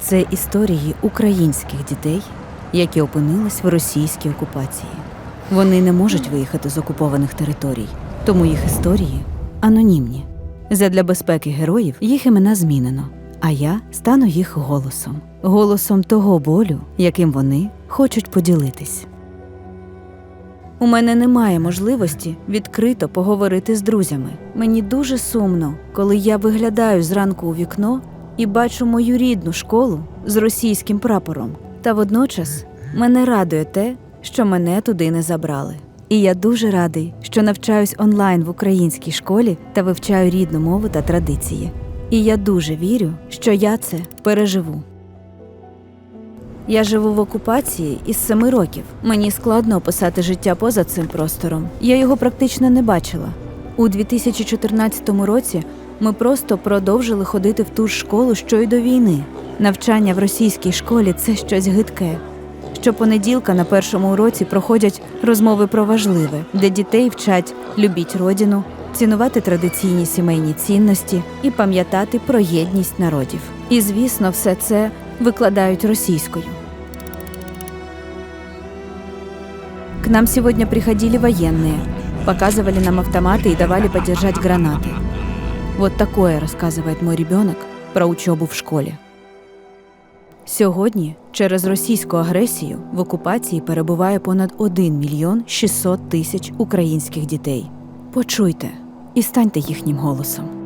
Це історії українських дітей, які опинились в російській окупації. Вони не можуть виїхати з окупованих територій, тому їх історії анонімні. Задля безпеки героїв їх імена змінено, а я стану їх голосом, голосом того болю, яким вони хочуть поділитись. У мене немає можливості відкрито поговорити з друзями. Мені дуже сумно, коли я виглядаю зранку у вікно і бачу мою рідну школу з російським прапором. Та водночас мене радує те, що мене туди не забрали. І я дуже радий, що навчаюсь онлайн в українській школі та вивчаю рідну мову та традиції. І я дуже вірю, що я це переживу. Я живу в окупації із семи років. Мені складно описати життя поза цим простором. Я його практично не бачила. У 2014 році ми просто продовжили ходити в ту ж школу, що й до війни. Навчання в російській школі це щось гидке. Щопонеділка на першому уроці проходять розмови про важливе, де дітей вчать любіть родину, цінувати традиційні сімейні цінності і пам'ятати про єдність народів. І звісно, все це викладають російскую. К нам сегодня приходили военные, показывали нам автоматы и давали подержать гранаты. Вот такое розказує мой ребенок про учебу в школі. Сьогодні через російську агресію в окупації перебуває понад 1 мільйон 600 тисяч українських дітей. Почуйте і станьте їхнім голосом.